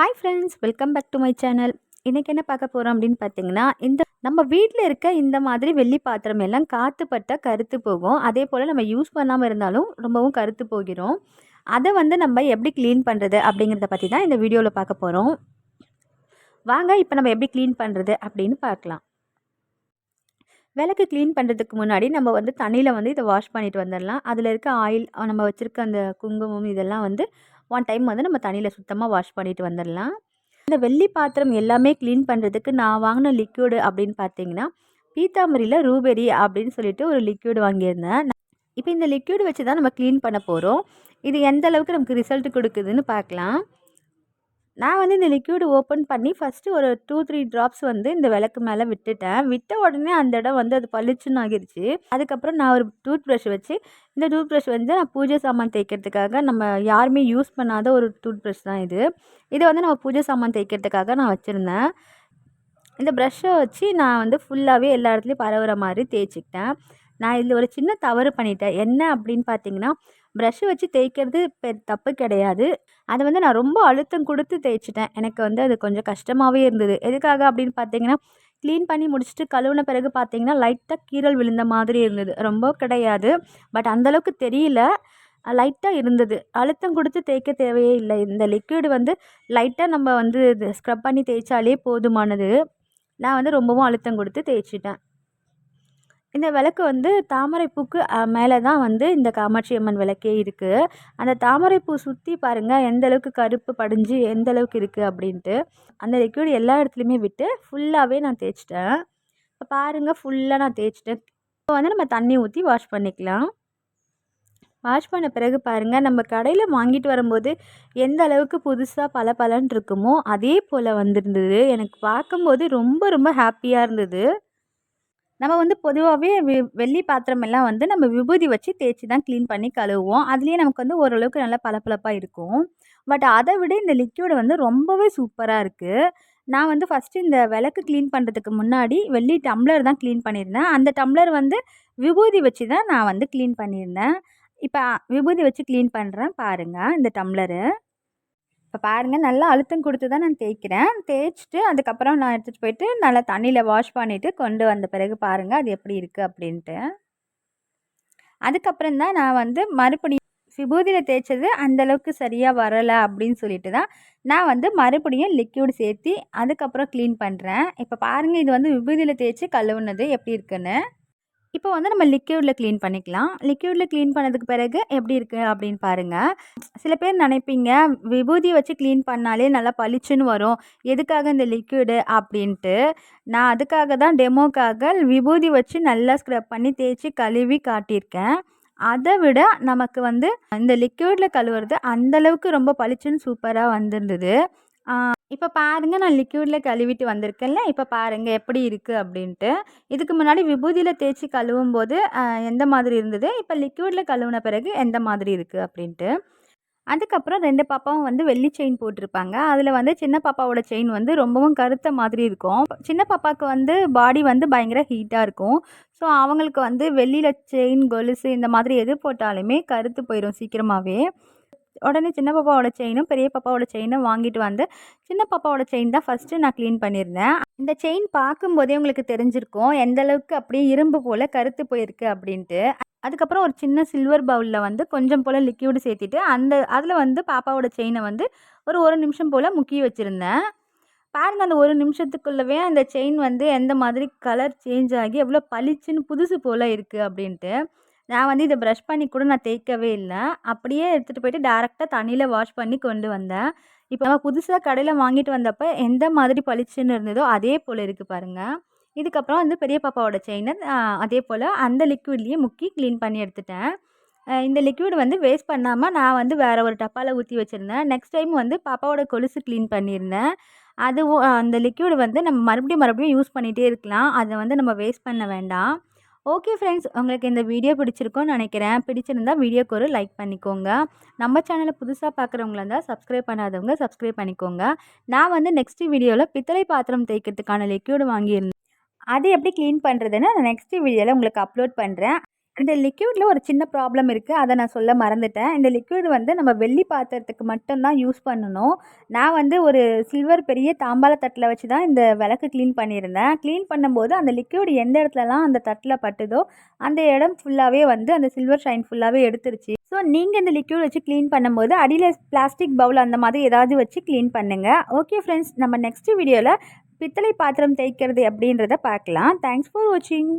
Hi friends welcome back to my channel இன்றைக்கி என்ன பார்க்க போகிறோம் அப்படின்னு பார்த்தீங்கன்னா இந்த நம்ம வீட்டில் இருக்க இந்த மாதிரி வெள்ளி பாத்திரம் எல்லாம் காற்று கருத்து போகும். அதே போல் நம்ம யூஸ் பண்ணாமல் இருந்தாலும் ரொம்பவும் கருத்து போகிறோம். அதை வந்து நம்ம எப்படி க்ளீன் பண்ணுறது அப்படிங்கிறத பற்றி தான் இந்த வீடியோவில் பார்க்க போகிறோம் வாங்க இப்போ நம்ம எப்படி க்ளீன் பண்ணுறது அப்படின்னு பார்க்கலாம். விளக்கு க்ளீன் பண்ணுறதுக்கு முன்னாடி நம்ம வந்து தண்ணியில் வந்து இதை வாஷ் பண்ணிட்டு வந்துடலாம். அதில் இருக்க ஆயில் நம்ம வச்சுருக்க அந்த குங்குமம் இதெல்லாம் வந்து ஒன் டைம் வந்து நம்ம தண்ணியில் சுத்தமாக வாஷ் பண்ணிட்டு வந்துடலாம் இந்த வெள்ளி பாத்திரம் எல்லாமே க்ளீன் பண்ணுறதுக்கு நான் வாங்கின லிக்யூடு அப்படின்னு பார்த்தீங்கன்னா பீத்தாமரியில் ரூபெரி அப்படின்னு சொல்லிட்டு ஒரு லிக்யூடு வாங்கியிருந்தேன். இப்போ இந்த லிக்யூடு வச்சு தான் நம்ம க்ளீன் பண்ண போகிறோம் இது எந்த அளவுக்கு நமக்கு ரிசல்ட் கொடுக்குதுன்னு பார்க்கலாம். நான் வந்து இந்த லிக்யூடு ஓப்பன் பண்ணி ஃபஸ்ட்டு ஒரு டூ த்ரீ ட்ராப்ஸ் வந்து இந்த விளக்கு மேலே விட்டுட்டேன். விட்ட உடனே அந்த இடம் வந்து அது பளிச்சுன்னு ஆகிருச்சு. அதுக்கப்புறம் நான் ஒரு டூத் ப்ரஷ் வச்சு இந்த டூத் ப்ரஷ் வந்து நான் பூஜை சாமான் தேய்க்கிறதுக்காக நம்ம யாருமே யூஸ் பண்ணாத ஒரு டூத் ப்ரஷ் தான் இது. இதை வந்து நம்ம பூஜை சாமான் தேய்க்கிறதுக்காக நான் வச்சுருந்தேன். இந்த ப்ரஷ்ஷை வச்சு நான் வந்து ஃபுல்லாகவே எல்லா இடத்துலையும் பரவுற மாதிரி தேய்ச்சிக்கிட்டேன். நான் இதில் ஒரு சின்ன தவறு பண்ணிட்டேன். என்ன அப்படின்னு பார்த்தீங்கன்னா ப்ரஷ்ஷு வச்சு தேய்க்கிறது பெ தப்பு கிடையாது. அதை வந்து நான் ரொம்ப அழுத்தம் கொடுத்து தேய்ச்சிட்டேன். எனக்கு வந்து அது கொஞ்சம் கஷ்டமாகவே இருந்தது. எதுக்காக அப்படின்னு பார்த்தீங்கன்னா க்ளீன் பண்ணி முடிச்சுட்டு கழுவுன பிறகு பார்த்தீங்கன்னா லைட்டாக கீரல் விழுந்த மாதிரி இருந்தது. ரொம்ப கிடையாது. பட் அந்தளவுக்கு தெரியல. லைட்டாக இருந்தது. அழுத்தம் கொடுத்து தேய்க்க தேவையே இல்லை. இந்த லிக்விடு வந்து லைட்டாக நம்ம வந்து ஸ்க்ரப் பண்ணி தேய்ச்சாலே போதுமானது. நான் வந்து ரொம்பவும் அழுத்தம் கொடுத்து தேய்ச்சிட்டேன். இந்த விளக்கு வந்து தாமரைப்பூக்கு மேலே தான் வந்து இந்த காமாட்சி அம்மன் விளக்கே இருக்குது அந்த தாமரைப்பூ சுற்றி பாருங்கள் எந்த அளவுக்கு கருப்பு படிஞ்சு எந்த அளவுக்கு இருக்குது அப்படின்ட்டு. அந்த லிக்விட் எல்லா இடத்துலையுமே விட்டு ஃபுல்லாகவே நான் தேய்ச்சிட்டேன். இப்போ பாருங்கள் ஃபுல்லாக நான் தேய்ச்சிட்டேன். இப்போ வந்து நம்ம தண்ணி ஊற்றி வாஷ் பண்ணிக்கலாம். வாஷ் பண்ண பிறகு பாருங்கள் நம்ம கடையில் வாங்கிட்டு வரும்போது எந்த அளவுக்கு புதுசாக பல பலன் இருக்குமோ அதே போல் வந்திருந்தது. எனக்கு பார்க்கும்போது ரொம்ப ரொம்ப ஹாப்பியாக இருந்தது. நம்ம வந்து பொதுவாகவே வெ வெள்ளி பாத்திரம் எல்லாம் வந்து நம்ம விபூதி வச்சு தேய்ச்சி தான் க்ளீன் பண்ணி கழுவுவோம். அதுலேயே நமக்கு வந்து ஓரளவுக்கு நல்லா பளபளப்பாக இருக்கும். பட் அதை விட இந்த லிக்யூடு வந்து ரொம்பவே சூப்பராக இருக்குது நான் வந்து ஃபஸ்ட்டு இந்த விளக்கு க்ளீன் பண்ணுறதுக்கு முன்னாடி வெள்ளி டம்ளர் தான் க்ளீன் பண்ணியிருந்தேன். அந்த டம்ளர் வந்து விபூதி வச்சு தான் நான் வந்து க்ளீன் பண்ணியிருந்தேன். இப்போ விபூதி வச்சு க்ளீன் பண்ணுறேன் பாருங்கள் இந்த டம்ளரு இப்போ பாருங்கள் நல்லா அழுத்தம் கொடுத்து தான் நான் தேய்க்கிறேன். தேய்ச்சிட்டு அதுக்கப்புறம் நான் எடுத்துகிட்டு போயிட்டு நல்லா தண்ணியில் வாஷ் பண்ணிவிட்டு கொண்டு வந்த பிறகு பாருங்கள் அது எப்படி இருக்குது அப்படின்ட்டு. அதுக்கப்புறம் தான் நான் வந்து மறுபடியும் விபூதியில் தேய்ச்சது அந்தளவுக்கு சரியாக வரலை அப்படின்னு சொல்லிட்டு தான் நான் வந்து மறுபடியும் லிக்யூடு சேர்த்தி அதுக்கப்புறம் க்ளீன் பண்ணுறேன் இப்போ பாருங்கள் இது வந்து விபூதியில் தேய்ச்சி கழுவுனது எப்படி இருக்குன்னு. இப்போ வந்து நம்ம லிக்யூடில் க்ளீன் பண்ணிக்கலாம். லிக்யூடில் க்ளீன் பண்ணதுக்கு பிறகு எப்படி இருக்குது அப்படின்னு பாருங்கள் சில பேர் நினைப்பீங்க விபூதி வச்சு க்ளீன் பண்ணாலே நல்லா பளிச்சுன்னு வரும். எதுக்காக இந்த லிக்யூடு அப்படின்ட்டு. நான் அதுக்காக தான் டெமோக்காக விபூதி வச்சு நல்லா ஸ்க்ரப் பண்ணி தேய்ச்சி கழுவி காட்டியிருக்கேன். அதை விட நமக்கு வந்து இந்த லிக்யூடில் கழுவுறது அந்தளவுக்கு ரொம்ப பளிச்சுன்னு சூப்பராக வந்திருந்தது. இப்போ பாருங்கள் நான் லிக்யூடில் கழுவிட்டு வந்திருக்கேன்ல. இப்போ பாருங்கள் எப்படி இருக்குது அப்படின்ட்டு. இதுக்கு முன்னாடி விபூதியில் தேய்ச்சி கழுவும் போது எந்த மாதிரி இருந்தது? இப்போ லிக்யூடில் கழுவுன பிறகு எந்த மாதிரி இருக்குது அப்படின்ட்டு. அதுக்கப்புறம் ரெண்டு பாப்பாவும் வந்து வெள்ளி செயின் போட்டிருப்பாங்க. அதில் வந்து சின்ன பாப்பாவோட செயின் வந்து ரொம்பவும் கருத்த மாதிரி இருக்கும். சின்ன பாப்பாவுக்கு வந்து பாடி வந்து பயங்கர ஹீட்டாக இருக்கும். ஸோ அவங்களுக்கு வந்து வெள்ளியில் செயின் கொலுசு இந்த மாதிரி எது போட்டாலுமே கருத்து போயிடும் சீக்கிரமாகவே உடனே சின்ன பாப்பாவோட செயினும் பெரிய பாப்பாவோட செயினும் வாங்கிட்டு வந்து சின்ன பாப்பாவோட செயின் தான் ஃபஸ்ட்டு நான் க்ளீன் பண்ணியிருந்தேன். இந்த செயின் பார்க்கும்போதே உங்களுக்கு தெரிஞ்சிருக்கும் எந்த அளவுக்கு அப்படியே இரும்பு போல் கருத்து போயிருக்கு அப்படின்ட்டு. அதுக்கப்புறம் ஒரு சின்ன சில்வர் பவுலில் வந்து கொஞ்சம் போல் லிக்யூடு சேர்த்திட்டு அந்த அதில் வந்து பாப்பாவோட செயினை வந்து ஒரு ஒரு நிமிஷம் போல் முக்கி வச்சுருந்தேன். பாருங்கள் அந்த ஒரு நிமிஷத்துக்குள்ளவே அந்த செயின் வந்து எந்த மாதிரி கலர் சேஞ்ச் ஆகி எவ்வளோ பளிச்சுன்னு புதுசு போல் இருக்குது அப்படின்ட்டு. நான் வந்து இதை ப்ரஷ் பண்ணி கூட நான் தேய்க்கவே இல்லை. அப்படியே எடுத்துகிட்டு போயிட்டு டேரெக்டாக தண்ணியில் வாஷ் பண்ணி கொண்டு வந்தேன். இப்போ நம்ம புதுசாக கடையில் வாங்கிட்டு வந்தப்போ எந்த மாதிரி பளிச்சுன்னு இருந்ததோ அதே போல் இருக்குது பாருங்கள் இதுக்கப்புறம் வந்து பெரிய பாப்பாவோட செயினை அதே போல் அந்த லிக்விட்லேயே முக்கி க்ளீன் பண்ணி எடுத்துட்டேன். இந்த லிக்விட் வந்து வேஸ்ட் பண்ணாமல் நான் வந்து வேறு ஒரு டப்பாவில் ஊற்றி வச்சுருந்தேன். நெக்ஸ்ட் டைம் வந்து பாப்பாவோட கொலுசு க்ளீன் பண்ணியிருந்தேன். அதுவும் அந்த லிக்விட் வந்து நம்ம மறுபடியும் மறுபடியும் யூஸ் பண்ணிகிட்டே இருக்கலாம். அதை வந்து நம்ம வேஸ்ட் பண்ண வேண்டாம். ஓகே ஃப்ரெண்ட்ஸ் உங்களுக்கு இந்த வீடியோ பிடிச்சிருக்கோன்னு நினைக்கிறேன். பிடிச்சிருந்தா வீடியோக்கு ஒரு லைக் பண்ணிக்கோங்க. நம்ம சேனலை புதுசாக பார்க்குறவங்களா இருந்தால் சப்ஸ்கிரைப் பண்ணாதவங்க சப்ஸ்கிரைப் பண்ணிக்கோங்க. நான் வந்து நெக்ஸ்ட் வீடியோவில் பித்தளை பாத்திரம் தேய்க்கிறதுக்கான லிக்யூடு வாங்கியிருந்தேன். அது எப்படி க்ளீன் பண்ணுறதுன்னு நான் நெக்ஸ்ட் வீடியோவில் உங்களுக்கு அப்லோட் பண்ணுறேன் இந்த லிக்யூடில் ஒரு சின்ன ப்ராப்ளம் இருக்குது அதை நான் சொல்ல மறந்துட்டேன். இந்த லிக்யூடு வந்து நம்ம வெள்ளி பாத்திரத்துக்கு மட்டும்தான் யூஸ் பண்ணணும். நான் வந்து ஒரு சில்வர் பெரிய தாம்பாள தட்டில் வச்சு தான் இந்த விளக்கு க்ளீன் பண்ணியிருந்தேன். க்ளீன் பண்ணும்போது அந்த லிக்யூடு எந்த இடத்துலலாம் அந்த தட்டில் பட்டுதோ அந்த இடம் ஃபுல்லாகவே வந்து அந்த சில்வர் ஷைன் ஃபுல்லாகவே எடுத்துருச்சு. ஸோ நீங்கள் இந்த லிக்யூட் வச்சு க்ளீன் பண்ணும்போது அடியில் பிளாஸ்டிக் பவுல் அந்த மாதிரி ஏதாவது வச்சு க்ளீன் பண்ணுங்கள் ஓகே ஃப்ரெண்ட்ஸ் நம்ம நெக்ஸ்ட் வீடியோவில் பித்தளை பாத்திரம் தேய்க்கிறது அப்படின்றத பார்க்கலாம். தேங்க்ஸ் ஃபார் வாட்சிங்